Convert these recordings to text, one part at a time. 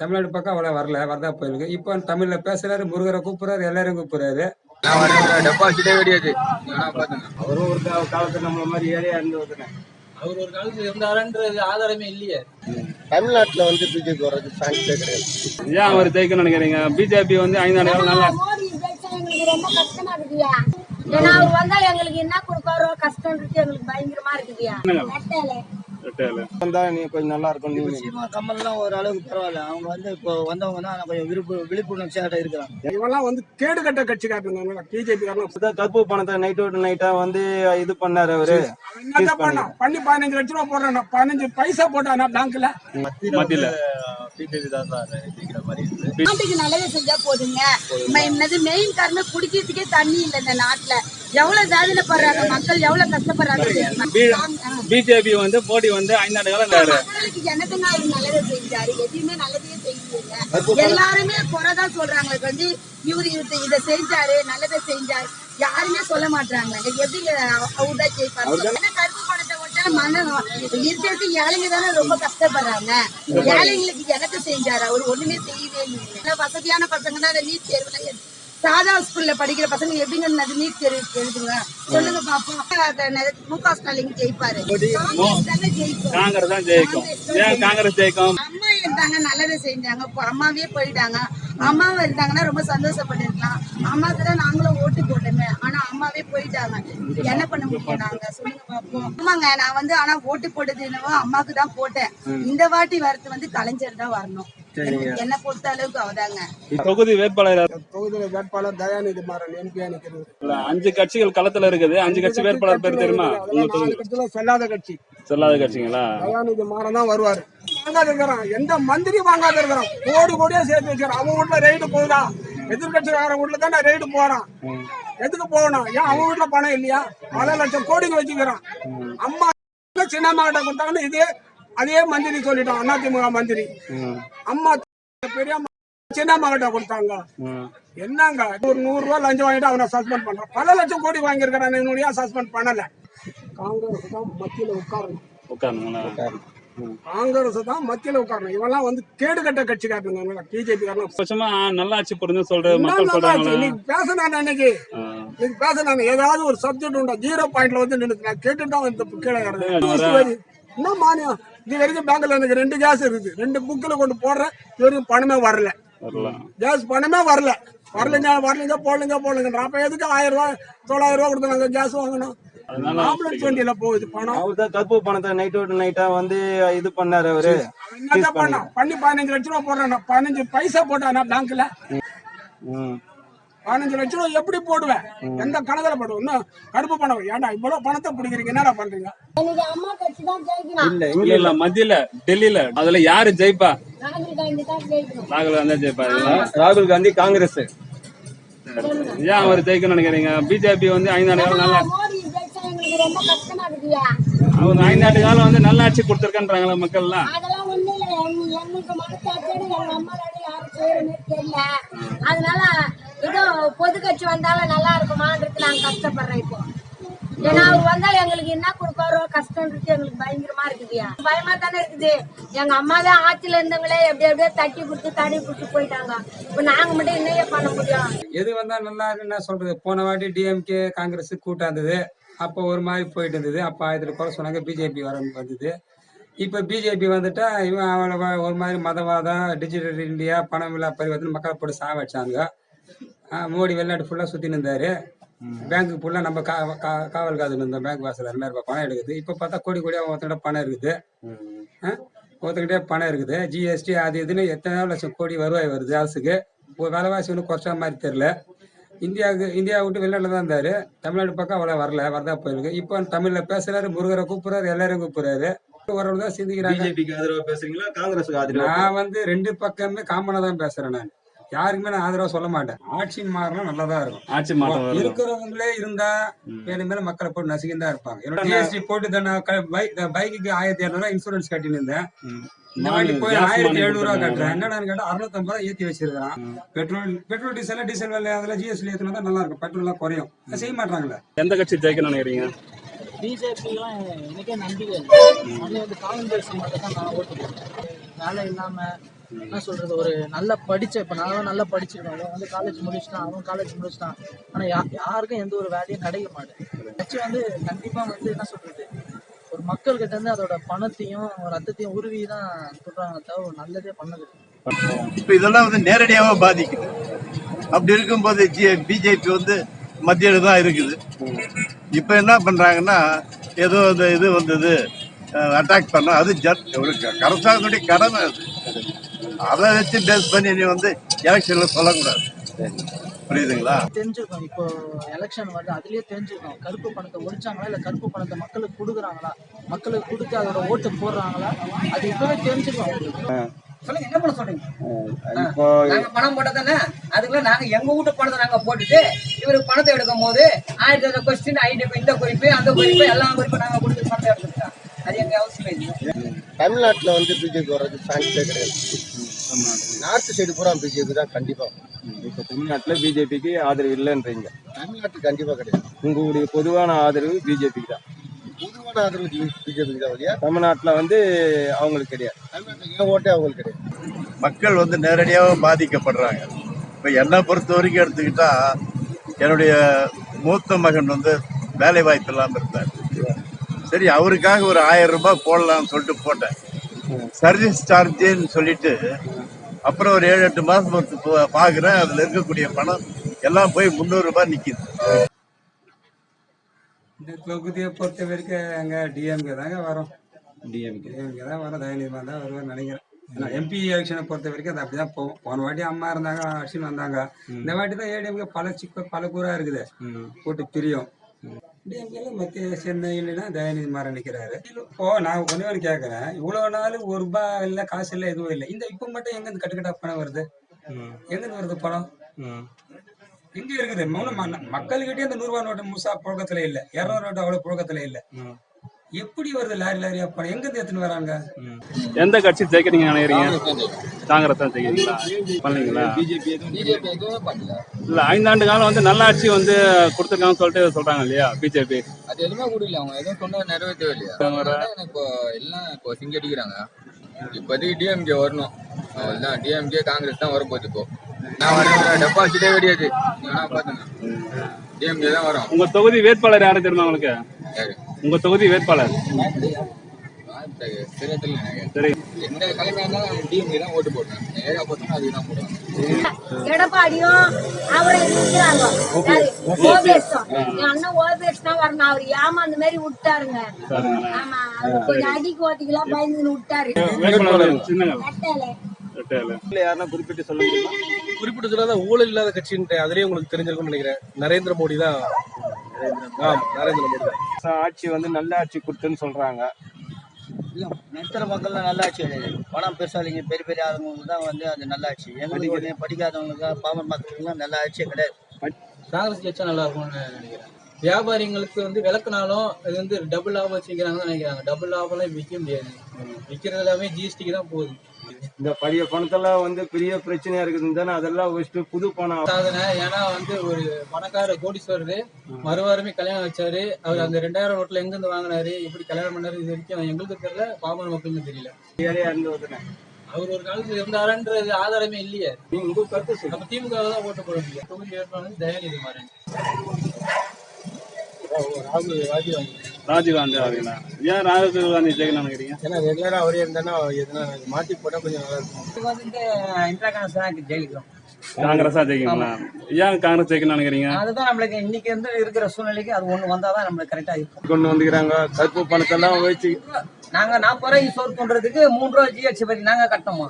தமிழ்நாடு பக்கம் அவ்வளோ வரல வரதா போயிருக்கு. இப்போ தமிழ்ல பேசுறாரு முருகரை கூப்பிடுறாரு எல்லாரும் கூப்பிடுறாரு. டெபாசிட்டே கிடையாது அவரும் ஒரு காலத்துல நம்மள மாதிரி ஏழையா இருந்து அவர் ஒரு காலத்துல இருந்தாருன்றது ஆதாரமே இல்லையே. தமிழ்நாட்டுல வந்து பிஜேபி வர்றது சான்ஸே கிடையாது. ஏன் அவர் ஜெயிக்கணும்னு நினைக்கிறீங்க? பிஜேபி வந்து ஐந்தாண்டு காலம் நல்லா எங்களுக்கு ரொம்ப கஷ்டமா இருக்குதுயா? ஏன்னா அவர் வந்தா எங்களுக்கு என்ன கொடுப்பாரோ கஷ்டம்ன்றது எங்களுக்கு பயங்கரமா இருக்குதுயா? ரெட்டையில. வந்தா நீ கொஞ்சம் நல்லா இருக்கும் நீங்க சீமா கமல்லாம் ஒரு அளவுக்கு பரவாயில்ல. அவங்க வந்து இப்போ வந்தவங்க தான் கொஞ்சம் விழிப்பு விழிப்புணர்ச்சியாட்ட இருக்கிறாங்க. இவெல்லாம் வந்து கேடு கட்ட கட்சிக்காரங்க பிஜேபி காரங்க கருப்பு பணத்தை நைட் விட்டு நைட்டா வந்து இது பண்ணாரு அவரு. பண்ணா. பதினஞ்சு லட்ச ரூபா போடுறான். பதினஞ்சு பைசா போட்டானா பேங்க்ல மத்தியில பிஜேபி தான் சார் மாதிரி நாட்டுக்கு நல்லது செஞ்சா போதுங்க. என்னது மெயின் காரணம் குடிக்கிறதுக்கே தண்ணி இல்லை இந்த நாட்டுல. எவ்வளவு வேதனைப்படுறாங்க மக்கள் எவ்வளவு கஷ்டப்படுறாங்க. பிஜேபி வந்து மோடி வந்து ஐந்தாண்டு காலம் மக்களுக்கு எனக்குங்க அவர் நல்லதை செஞ்சாரு. எதுவுமே நல்லதையே செய்யல எல்லாருமே குறைதான் சொல்றாங்க. வந்து இவரு இது இதை செஞ்சாரு நல்லதை செஞ்சாரு. யாருமே சொல்ல மாட்டாங்க எப்படி அவர் தான் ஜெயிப்பாரு கருப்பு பணத்தை இருக்கிறது ஏழைங்க தானே ரொம்ப கஷ்டப்படுறாங்க. ஏழைங்களுக்கு எனக்கு செஞ்சாரு? அவர் ஒண்ணுமே செய்யவே இல்லை வசதியான பசங்க தான் நீட் தேர்வுல எழு- சாதா ஸ்கூல்ல படிக்கிற பசங்க எப்படிங்க அது நீட் தேர்வு எழுதுங்க சொல்லுங்க பாப்போம். மு க ஸ்டாலின் ஜெயிப்பாரு. ஜெயிக்கும். காங்கிரஸ் ஜெயிக்கும்? அம்மா இருந்தாங்க நல்லதை செஞ்சாங்க இப்போ அம்மாவே போயிட்டாங்க. அம்மாவும் இருந்தாங்கன்னா ரொம்ப சந்தோஷப்பட்டிருக்கலாம். அம்மாவுக்கு தான் நாங்களும் ஓட்டு போட்டோமே. ஆனா அம்மாவே போயிட்டாங்க. என்ன பண்ண முடியும் நாங்க? சொல்லுங்க பாப்போம். ஆமாங்க நான் வந்து ஆனா ஓட்டு போட்டது என்னவோ அம்மாவுக்கு தான் போட்டேன் இந்த வாட்டி வரது வந்து கலைஞர் தான் வரணும். என்ன பொறுத்த அளவுக்கு அவதாங்க. தொகுதி வேட்பாளர் தொகுதியில வேட்பாளர் தயாநிதி மாறன் எம்பியா நிக்கிறது அஞ்சு கட்சிகள் களத்துல இருக்குது. அஞ்சு கட்சி வேட்பாளர் பேர் தெரியுமா? செல்லாத கட்சி. சொல்லாத கட்சிங்களா? தயாநிதி மாறன் தான் வருவாரு. வாங்காத இருக்கிறான் எந்த மந்திரி வாங்காத இருக்கிறான் கோடி கோடியா சேர்த்து வச்சிருக்கான் அவன் வீட்டுல ரைடு போகுதா? எதிர்கட்சிக்காரன் வீட்டுல தானே ரைடு போறான். எதுக்கு போகணும்? ஏன் அவன் வீட்டுல பணம் இல்லையா? பல லட்சம் கோடிங்க வச்சுக்கிறான் அம்மா சின்னம்மா கிட்ட கொடுத்தாங்கன்னு இதே அதே மந்திரி சொல்லிட்டான். அதிமுக மந்திரி. அம்மா பெரிய சின்னம்மா கிட்ட கொடுத்தாங்க. என்னங்க? ஒரு நூறு ரூபாய் லஞ்சம் வாங்கிட்டு அவனை சஸ்பெண்ட் பண்றான். பல லட்சம் கோடி வாங்கியிருக்கிறான் என்னுடைய சஸ்பெண்ட் பண்ணல? காங்கிரஸ் தான் மத்தியில உட்காரணும். உட்காரணும் காங்கிரஸ் தான் மத்தியில உட்காரணும். இவெல்லாம் வந்து கேடு கட்ட கட்சிக்காரங்க பிஜேபி காரங்க வருஷமா நல்லாட்சி புரிஞ்சு சொல்ற இன்னைக்கு? பேசினான் அன்னைக்கு. இன்னைக்கு பேசினான் ஏதாவது ஒரு சப்ஜெக்ட் உண்டா? ஜீரோ பாயிண்ட்ல வந்து நின்று நான் கேட்டுட்டு தான் வந்து கீழே. என்ன மானியம். இது வரைக்கும் பேங்க்ல எனக்கு ரெண்டு கேஸ் இருக்குது. ரெண்டு புக்கில் கொண்டு போடுறேன். இது வரைக்கும் பணமே வரல. கேஸ் பணமே வரல. வரலைங்க வரலைங்க போடலைங்க போடலைங்க அப்ப எதுக்கு ஆயிரம் ரூபாய் தொள்ளாயிரம் ரூபாய் கொடுத்து நாங்க கேஸ் வாங்கணும்? ஆம்புலன்ஸ் வண்டியில போகுது பணம். அவர் தான் கருப்பு பணத்தை நைட் விட்டு நைட்டா வந்து இது பண்ணாரு அவரு. பண்ணி பதினஞ்சு லட்ச ரூபா போடுறான்? பதினஞ்சு பைசா போட்டானா பேங்க்ல. பதினஞ்சு லட்ச ரூபா எப்படி போடுவேன்? எந்த கணக்குல போடுவேன்? இன்னும் கருப்பு பணம் ஏன்டா இவ்வளவு பணத்தை பிடிக்கிறீங்க? என்னடா பண்றீங்க? இல்ல இல்ல இல்ல மத்தியில டெல்லியில. அதுல யாரு ஜெயிப்பா? ராகுல் காந்தி ஜெயிப்பா ராகுல் காந்தி காங்கிரஸ். ஏன் அவர் ஜெயிக்கணும்னு நினைக்கிறீங்க? பிஜேபி வந்து ஐந்தாண்டு நல்லா எங்களுக்கு ரொம்ப கஷ்டமா இருக்குதுயா அவர் ஐந்தாண்டு காலம் வந்து நல்லாட்சி கொடுத்துருக்கன்றாங்களா மக்கள்லாம். அதெல்லாம் ஒண்ணு இல்ல மனசாட்சியோட எங்க அம்மாவோட யாரும் செய்யறமே தெரியல. அதனால ஏதோ பொது கட்சி வந்தாலும் நல்லா இருக்குமான்றது நாங்க கஷ்டப்படுறோம் இப்போ. ஏன்னா அவர் வந்தா எங்களுக்கு என்ன கொடுப்பாரோ கஷ்டம்ன்றது எங்களுக்கு பயங்கரமா இருக்குதுயா. பயமா தானே இருக்குது. எங்க அம்மா தான் ஆட்சியில இருந்தவங்களே எப்படி எப்படியோ தட்டி கொடுத்து தடி கொடுத்து போயிட்டாங்க. இப்ப நாங்க மட்டும் என்னைய பண்ண முடியும்? எது வந்தா நல்லா இருக்குன்னு சொல்றது? போன வாட்டி டிஎம்கே காங்கிரஸ் கூட்டம் இருந்தது அப்போ ஒரு மாதிரி போயிட்டு இருந்தது. அப்போ ஆயிரத்துல குறை சொன்னாங்க பிஜேபி வரன்னு வந்தது. இப்போ பிஜேபி வந்துட்டா இவன் அவளை ஒரு மாதிரி மதவாதம் டிஜிட்டல் இந்தியா பணம் இல்லா பரிவர்த்தனை மக்களை போட்டு சாவடிச்சாங்க ஆ, மோடி வெளிநாட்டு ஃபுல்லாக சுற்றின்னு இருந்தாரு. பேங்க்கு ஃபுல்லாக நம்ம கா கா- காவல் காதுன்னு இருந்தோம் பேங்க் வாசல் ரெண்டாயிரம் ரூபாய் பணம் எடுக்குது. இப்போ பார்த்தா கோடி கோடியாக ஒருத்தங்கிட்ட பணம் இருக்குது. ஆ? ஒருத்தங்கிட்டே பணம் இருக்குது. ஜிஎஸ்டி அது இதுன்னு எத்தனை லட்சம் கோடி வருவாய் வருது அரசுக்கு. ஒரு விலைவாசி ஒன்றும் குறைச்ச மாதிரி தெரில இந்தியாவுக்கு இந்தியா விட்டு வெளிநாட்டில் தான் இருந்தாரு. தமிழ்நாடு பக்கம் அவ்வளோ வரல வரதா போயிருக்கு. இப்போ தமிழ்ல பேசுறாரு முருகரை கூப்பிடுறாரு எல்லாரும் கூப்பிடுறாரு. ஒரு தான் சிந்திக்கிறாங்க. பிஜேபிக்கு ஆதரவா பேசுறீங்களா காங்கிரஸுக்கு ஆதரவா நான் வந்து ரெண்டு பக்கமே காமனா தான் பேசுறேன் நான். யாருக்குமே நான் ஆதரவா சொல்ல மாட்டேன். ஆட்சி மாறினா நல்லா தான் இருக்கும். ஆட்சி மாற்றம் வரும் இருக்கிறவங்களே இருந்தா மேலும் மக்களை போட்டு நசுக்கின்னு தான் இருப்பாங்க. என்னோட ஜிஎஸ்டி போட்டு பைக்குக்கு ஆயிரத்தி இரநூறுவா இன்சூரன்ஸ் கட்டின்னு இருந்தேன். இந்த போய் ஆயிரத்தி மானியம் எழுநூறு ரூபா கொடுத்தாங்க. கட்டுறேன். என்னடான்னு கேட்டா அறுநூத்தம்பது ரூபா ஏத்தி வச்சிருக்கான் பெட்ரோல் பெட்ரோல் டீசல் டீசல் விலை அதெல்லாம் ஜிஎஸ்டி தான் நல்லா இருக்கும் பெட்ரோல் எல்லாம் குறையும். அதை செய்ய மாட்டாங்களே. எந்த கட்சி ஜெயிக்கணும்னு நினைக்கிறீங்க? பிஜேபிலாம் எனக்கே நம்பிக்கை இல்லை. அதில் வந்து காங்கிரஸ் மட்டும் தான் நான் ஓட்டு வேலை இல்லாமல் என்ன சொல்றது ஒரு நல்ல படிச்ச இப்ப நானும் நல்லா படிச்சிருக்கேன். அவன் வந்து காலேஜ் முடிச்சிட்டான் அவன் காலேஜ் முடிச்சிட்டான். ஆனா யா யாருக்கும் எந்த ஒரு வேலையும் கிடைக்க மாட்டேன் கட்சி வந்து கண்டிப்பா வந்து என்ன சொல்றது ஒரு மக்கள் கிட்ட இருந்து அதோட பணத்தையும் ரத்தத்தையும் உருவி தான் சொல்றாங்க தவிர ஒரு நல்லதே பண்ணது இப்ப இதெல்லாம் வந்து நேரடியாக பாதிக்குது. அப்படி இருக்கும்போது பிஜேபி வந்து மத்தியில தான் இருக்குது. இப்ப என்ன பண்றாங்கன்னா ஏதோ இந்த இது வந்தது அட்டாக் பண்ண அது ஜட் ஒரு அரசாங்கத்துடைய கடமை அது. அதை வச்சு பேஸ் பண்ணி நீ வந்து எலெக்ஷன்ல சொல்லக்கூடாது. புரியுதுங்களா? தெரிஞ்சிருக்கோம். இப்போ எலெக்ஷன் வருது அதுலயே தெரிஞ்சிருக்கோம். கருப்பு பணத்தை ஒழிச்சாங்களா இல்ல கருப்பு பணத்தை மக்களுக்கு கொடுக்குறாங்களா? மக்களுக்கு கொடுத்து அதோட ஓட்டு போடுறாங்களா? அது இப்பவே தெரிஞ்சிருக்கோம். சொல்லுங்க என்ன பண்ண சொல்றீங்க? இப்போ நாங்க பணம் போட்டா தானே அதுக்குள்ள நாங்க எங்க வீட்டு பணத்தை நாங்க போட்டுட்டு இவருக்கு பணத்தை எடுக்கும் போது ஆயிரத்தி கொஸ்டின் ஐடி இந்த குறிப்பு அந்த குறிப்பு எல்லா குறிப்பும் நாங்க கொடுத்து பணத்தை எடுத்துக்கிட்டோம் அது எங்க அவசியம் இல்லை தமிழ்நாட்டுல வந்து பிஜேபி வர்றது சான்ஸே கிடையாது. நார்த் சைடு பூரா பிஜேபி தான் கண்டிப்பா. இப்போ தமிழ்நாட்டில் பிஜேபிக்கு ஆதரவு இல்லைன்றீங்க. தமிழ்நாட்டுக்கு கண்டிப்பா கிடையாது. உங்களுடைய பொதுவான ஆதரவு பிஜேபிக்கு தான். பொதுவான ஆதரவு பிஜேபிக்கு தான் வழியா தமிழ்நாட்டில் வந்து அவங்களுக்கு கிடையாது. தமிழ்நாட்டுல ஏன் ஓட்டே அவங்களுக்கு கிடையாது? மக்கள் வந்து நேரடியாக பாதிக்கப்படுறாங்க. இப்போ என்னை பொறுத்த வரைக்கும் எடுத்துக்கிட்டா என்னுடைய மூத்த மகன் வந்து வேலை வாய்ப்பு இல்லாமல் இருந்தார். சரி அவருக்காக ஒரு ஆயிரம் ரூபாய் போடலாம்னு சொல்லிட்டு போட்டேன். சர்வீஸ் சார்ஜுன்னு சொல்லிட்டு அப்புறம் ஒரு ஏழு எட்டு மாதம் பொறுத்து போ- பார்க்குறேன் அதில் இருக்கக்கூடிய பணம் எல்லாம் போய் முந்நூறு ரூபாய் நிற்கிது இந்த தொகுதியை பொறுத்த வரைக்கும் எங்க டிஎம்கே தாங்க வரும். டிஎம்கே டிஎம்கே தான் வரும். தயநிதிமா தான் வருவார் நினைக்கிறேன். ஏன்னா எம்பி எலெக்ஷனை பொறுத்த வரைக்கும் அது அப்படிதான் போகும். போன வாட்டி அம்மா இருந்தாங்க அர்ஷின் வந்தாங்க. இந்த வாட்டி தான் ஏடிஎம்கே பல சிக்க பல கூறா இருக்குது. போட்டு பிரியும். டிஎம்கேல மத்திய சென்னை இல்லைன்னா தயநிதி மாறன் நிற்கிறாரு இப்போ நான் ஒன்னே ஒன்று கேட்குறேன் இவ்வளோ நாள் ஒரு ரூபாய் இல்லை காசு இல்லை எதுவும் இல்லை. இந்த இப்போ மட்டும் எங்கேருந்து கட்டுக்கட்டா பணம் வருது? எங்கேருந்து வருது பணம்? எங்க இருக்குது. மூலம் மக்கள்கிட்டயே அந்த நூறுரூவா நோட்டு முழுசா புழக்கத்துல இல்ல. இருநூறு நோட்டு அவ்வளவு புழக்கத்துல இல்ல. எப்படி வருது லாரி லாரியா பணம் எங்க இருந்து எடுத்துன்னு வராங்க? எந்த கட்சி ஜெயிக்கிறீங்க நினைக்கிறீங்க? காங்கிரஸ் தான் ஜெயிக்கிறீங்களா? பண்ணீங்களா? இல்ல ஐந்தாண்டு காலம் வந்து நல்லாட்சி வந்து கொடுத்துருக்காங்கன்னு சொல்லிட்டு சொல்றாங்க இல்லையா பிஜேபி? அது எதுவுமே கொடுக்கல அவங்க எதுவும் சொன்னது நிறைவேற்றவே இல்லையா? இப்போ எல்லாம் இப்போ சிங்கடிக்கிறாங்க. இப்போதைக்கு டிஎம்கே வரணும். அவ்வளோதான் டிஎம்கே காங்கிரஸ் தான் வரப்போகுது இப்போ. நான் வரேன் டெபாசிட்டே கிடையாது பாத்துங்க டிஎம்கே தான் வரும். உங்க தொகுதி வேட்பாளர் யாரு தெரியுமா உங்களுக்கு? உங்க தொகுதி வேட்பாளர். எடப்பாடியும் அவரை என் அண்ணன் ஓபிஎஸ் தான் வரணும். அவர் ஏமாந்த மாதிரி விட்டாருங்க. ஆமா. கொஞ்சம் அடிக்கு ஓட்டிக்கலாம் பயந்து விட்டாரு. குறிப்பிட்டு சொல்ல முடியுமா? குறிப்பிட்டு சொல்லாத ஊழல் இல்லாத கட்சின்ற அதுலயே உங்களுக்கு தெரிஞ்சிருக்கும்னு நினைக்கிறேன். நரேந்திர மோடி தான். ஆமா நரேந்திர மோடி தான். ஆட்சி வந்து நல்ல ஆட்சி கொடுத்துன்னு சொல்றாங்க. இல்ல நடுத்தர மக்கள்லாம் நல்ல ஆட்சி கிடையாது. பணம் பெருசாலிங்க பெரிய பெரிய ஆளுங்களுக்கு தான் வந்து அது நல்ல ஆட்சி. எங்களுக்கு படிக்காதவங்களுக்கு பாமர் மக்களுக்குலாம் நல்ல ஆட்சியே கிடையாது. காங்கிரஸ் ஜெயிச்சா நல்லா இருக்கும்னு நினைக்கிறேன். வியாபாரிங்களுக்கு வந்து விளக்குனாலும் அது வந்து டபுள் லாபம் வச்சுக்கிறாங்கன்னு நினைக்கிறாங்க. டபுள் லாபம்லாம் விற்க முடியாது. விற்கிறது எல்லாமே ஜிஎஸ்டிக்கு தான் போகுது. இந்த பழைய பணத்தெல்லாம் வந்து பெரிய பிரச்சனையா இருக்குதுன்னு தானே அதெல்லாம் வச்சுட்டு புது பணம். சாதனை ஏன்னா வந்து ஒரு பணக்கார கோடீஸ்வரர் மறுவாரமே கல்யாணம் வச்சாரு. அவர் அந்த ரெண்டாயிரம் நோட்ல எங்க இருந்து வாங்கினாரு எப்படி கல்யாணம் பண்ணாரு இது வரைக்கும் எங்களுக்கு தெரியல பாமர மக்களுக்கு தெரியல. ஏழையா இருந்து அவர் ஒரு காலத்துல இருந்தாருன்றது ஆதாரமே இல்லையே. நீங்க உங்க கருத்து சொல்லுங்க நம்ம திமுக தான் ஓட்டு போட முடியும். தொகுதி வேட்பாளர் தயாநிதி மாறன். ராகுல் ராஜீவ் ராஜீவ்காந்தி வரீங்களா ஏன் ராகுல் காந்தி ஜெயிக்கணும்னு நினைக்கிறீங்க? ஏன்னா ரெகுலரா அவரே இருந்தானா எதுனா மாத்தி போட்டா கொஞ்சம் நல்லா இருக்கும். இந்திரா காங்கிரஸ் தான் ஜெயிக்கிறோம். காங்கிரஸா ஜெயிக்கணுங்களா ஏன் காங்கிரஸ் ஜெயிக்கணும்னு நினைக்கிறீங்க? அதுதான் நம்மளுக்கு இன்னைக்கு வந்து இருக்கிற சூழ்நிலைக்கு அது ஒண்ணு வந்தாதான் நம்மளுக்கு கரெக்டா இருக்கும். கொண்டு வந்துக்கிறாங்க கருப்பு பணத்தெல்லாம் வச்சு. நாங்க நாற்பது ரூபாய்க்கு சோறு தோன்றதுக்கு மூணு ரூபாய் ஜிஎஸ்டி பத்தி நாங்க கட்டணுமா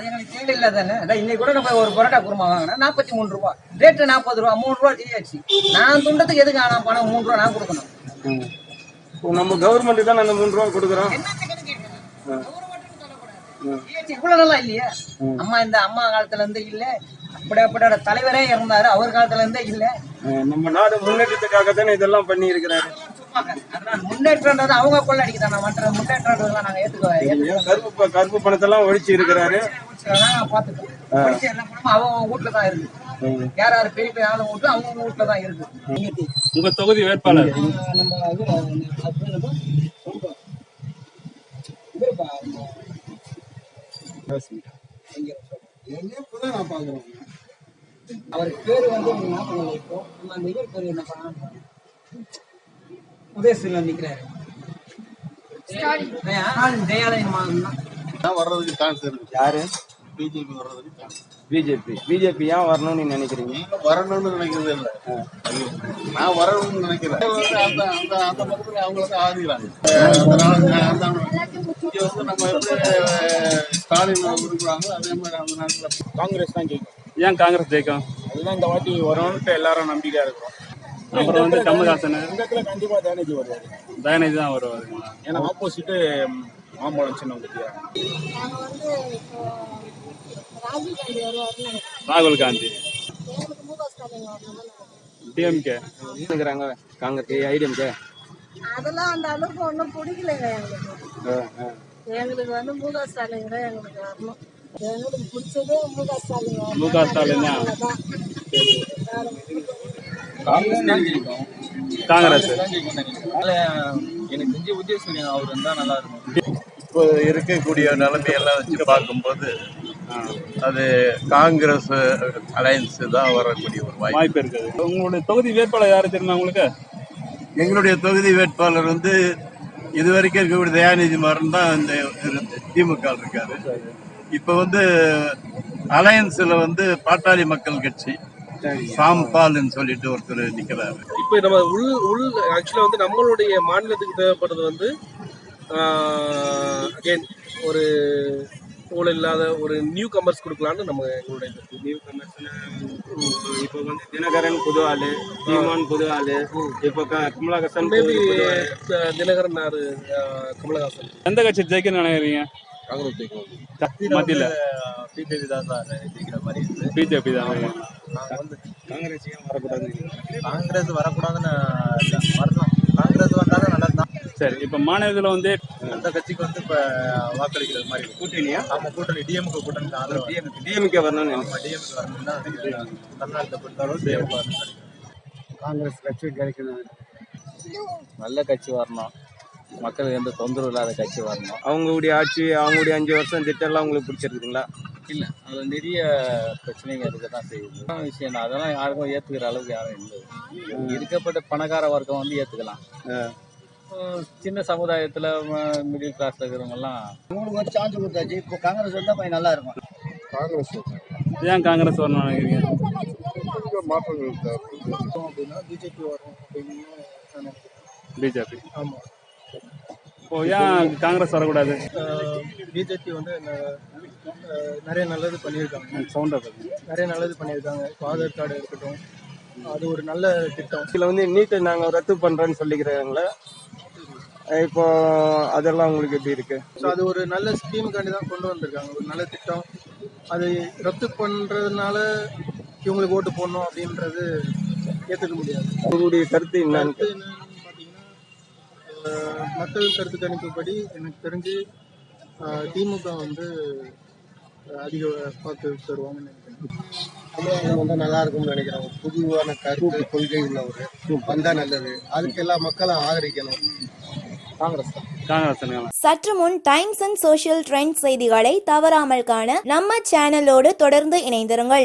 அது எங்களுக்கு தேவை இல்லை தானே அதான் இன்னைக்கு கூட நம்ம ஒரு பரோட்டா குருமா வாங்கினா நாற்பத்தி மூணு ரூபா. ரேட்டு நாற்பது ரூபா மூணு ரூபா ஜிஎஸ்டி நான் துண்டத்துக்கு எதுக்கு நான் பணம் மூணு ரூபா நான் கொடுக்கணும்? நம்ம கவர்மெண்ட் தான் அந்த மூணு ரூபா கொடுக்குறோம்? இவ்வளவு நல்லா இல்லையா? அம்மா இந்த அம்மா காலத்துல இருந்து இல்ல. அப்படி அப்படியோட தலைவரே இருந்தாரு. அவர் காலத்துல இருந்தே இல்ல. நம்ம நாடு முன்னேற்றத்துக்காக தானே இதெல்லாம் பண்ணி இருக்கிறாரு முன்னேற்றம்ன்றது அவங்க கொள்ள அடிக்குதாங்க மற்ற முன்னேற்றம்ன்றதெல்லாம் நாங்க ஏத்துக்கோ கருப்பு கருப்பு பணத்தெல்லாம் ஒழிச்சு இருக்கிறாரு உங்க தொகுதி வேட்பாளர். என்ன அவர் பேரு வந்து ஞாபகம் இல்லை இப்போ. நம்ம அந்த இவர் பேர் என்ன பண்ணா தயாலயம் நான் வர்றதுக்கு சான்ஸ் இருக்கு. யாரு? பிஜேபி வர்றதுக்கு பிஜேபி. பிஜேபி ஏன் வரணும்னு நீங்க நினைக்கிறீங்க? நீங்க வரணும்னு நினைக்கிறது இல்ல. நான் வரணும்னு நினைக்கிறேன். அந்த அந்த அந்த பக்கத்துல அவங்க வந்து ஆதரிக்கிறாங்க. அதனால நான் அதான் இங்க வந்து நம்ம எப்படி ஸ்டாலின் விரும்புறாங்க அதே மாதிரி அந்த நேரத்துல காங்கிரஸ் தான் ஜெயிக்கும். ஏன் காங்கிரஸ் ஜெயிக்கும்? அதுதான் இந்த வாட்டி வரும்னு எல்லாரும் நம்பிக்கையா இருக்கிறோம். அப்புறம் வந்து கமல்ஹாசன்? இந்த இடத்துல கண்டிப்பா தயாநிதி வருவாரு. தயநிதி தான் வருவாரு. ஏன்னா ஆப்போசிட் மாம்பழம் சின்ன பத்தியா ராகுல் காந்தி டிஎம்கே காங்கிரஸ் ஐடிஎம்கே அதெல்லாம் அந்த அளவுக்கு ஒன்றும் பிடிக்கலைங்க எங்களுக்கு. எங்களுக்கு வந்து மு க ஸ்டாலின் தான் எங்களுக்கு வரணும். எங்களுக்கு பிடிச்சதே மு க ஸ்டாலின். மு க. காங்கிரஸ் எனக்கு தெரிஞ்ச உதயசூரியன் அவர் இருந்தா நல்லா இருக்கும். இப்போ இருக்கக்கூடிய நிலைமையெல்லாம் வச்சு பார்க்கும்போது அது காங்கிரஸ் அலையன்ஸ் தான் வரக்கூடிய ஒரு வாய்ப்பு. வாய்ப்பு இருக்குது. உங்களுடைய தொகுதி வேட்பாளர் யாரு தெரியுமா உங்களுக்கு? எங்களுடைய தொகுதி வேட்பாளர் வந்து இதுவரைக்கும் இருக்கக்கூடிய தயாநிதி மாறன் தான் இந்த இருந்து- திமுக இருக்காரு. இப்போ வந்து அலையன்ஸ்ல வந்து பாட்டாளி மக்கள் கட்சி சாம்பால்னு சொல்லிட்டு ஒருத்தர் நிக்கிறாரு. இப்போ நம்ம உள் உள் ஆக்சுவலாக வந்து நம்மளுடைய மாநிலத்துக்கு தேவைப்படுறது வந்து அகைன் ஒரு ஊழல் இல்லாத ஒரு நியூ கமர்ஸ் கொடுக்கலான்னு நம்ம எங்களுடைய. நியூ கமர்ஸ்னா இப்போ வந்து தினகரன் புது ஆளு சீமான் புது ஆளு இப்போ க- கமலஹாசன் மேபி. தினகரன் ஆறு கமலஹாசன். எந்த கட்சி ஜெயிக்கும்னு நினைக்கிறீங்க? காங்கிரஸ் ஜெயிக்கும். மத்தியில. பிஜேபி தான் சார் ஜெயிக்கிற மாதிரி இருக்கு. பிஜேபி தான் நாங்கள் வந்து காங்கிரஸ் ஏன் வரக்கூடாது காங்கிரஸ் வரக்கூடாதுன்னு வரலாம். காங்கிரஸ் வந்தாலும் நல்லது தான் சரி இப்ப மாநிலத்துல வந்து அந்த கட்சிக்கு வந்து இப்போ வாக்களிக்கிறது மாதிரி கூட்டணியா? ஆமாம் கூட்டணி. டிஎம்கே கூட்டணி ஆதரவு? டிஎம்கே டிஎம்கே வரணும்னு நினைக்கிறேன். டிஎம்கே வரணும் தான் நினைக்கிறேன். தமிழ்நாட்டை பொறுத்தளவு டிஎம்கே வரணும். காங்கிரஸ் கட்சி கிடைக்கணும் நல்ல கட்சி வரணும். மக்களுக்கு எந்த தொந்தரவு இல்லாத கட்சி வரணும். அவங்களுடைய ஆட்சி அவங்களுடைய அஞ்சு வருஷம் திட்டம்லாம் உங்களுக்கு பிடிச்சிருக்குங்களா இல்லை அதில் நிறைய பிரச்சனைங்க இருக்க தான் செய்யுது விஷயம் அதெல்லாம் யாருக்கும் ஏற்றுக்கிற அளவுக்கு யாரும் இல்லை. இருக்கப்பட்ட பணக்கார வர்க்கம் வந்து ஏற்றுக்கலாம் சின்ன சமுதாயத்தில் மிடில் கிளாஸில் இருக்கிறவங்கலாம் உங்களுக்கு ஒரு சான்ஸ் கொடுத்தாச்சு. இப்போ காங்கிரஸ் வந்தால் கொஞ்சம் நல்லா இருக்கும். காங்கிரஸ் ஏன் காங்கிரஸ் வரணும்னு நினைக்கிறீங்க? மாற்றங்கள் அப்படின்னா பிஜேபி வரும் அப்படின்னு பிஜேபி ஆமாம் இப்போ ஏன் காங்கிரஸ் வரக்கூடாது? பிஜேபி வந்து நிறைய நல்லது பண்ணியிருக்காங்க. சவுண்டா நிறைய நல்லது பண்ணியிருக்காங்க. இப்போ ஆதார் கார்டு இருக்கட்டும் அது ஒரு நல்ல திட்டம். இதில் வந்து நீட்டை நாங்கள் ரத்து பண்ணுறோன்னு சொல்லிக்கிறாங்களே. இப்போ அதெல்லாம் உங்களுக்கு எப்படி இருக்கு? ஸோ அது ஒரு நல்ல ஸ்கீமுக்காண்டி தான் கொண்டு வந்திருக்காங்க. ஒரு நல்ல திட்டம். அது ரத்து பண்ணுறதுனால இவங்களுக்கு ஓட்டு போடணும் அப்படின்றது ஏற்றுக்க முடியாது. உங்களுடைய கருத்து என்னன்னு பார்த்தீங்கன்னா மக்கள் கருத்து கணிப்புப்படி எனக்கு தெரிஞ்சு திமுக வந்து அதிக வாக்கு தருவாங்கன்னு நினைக்கிறேன். தமிழகம் வந்தா நல்லா இருக்கும்னு நினைக்கிறேன். ஒரு புதுவான கருத்து கொள்கை உள்ளவர். வந்தா நல்லது. அதுக்கு எல்லா மக்களும் ஆதரிக்கணும். சற்று முன் டைம்ஸ் அண்ட் சோஷியல் ட்ரெண்ட் செய்திகளை தவறாமல் காண நம்ம சேனலோடு தொடர்ந்து இணைந்திருங்கள்.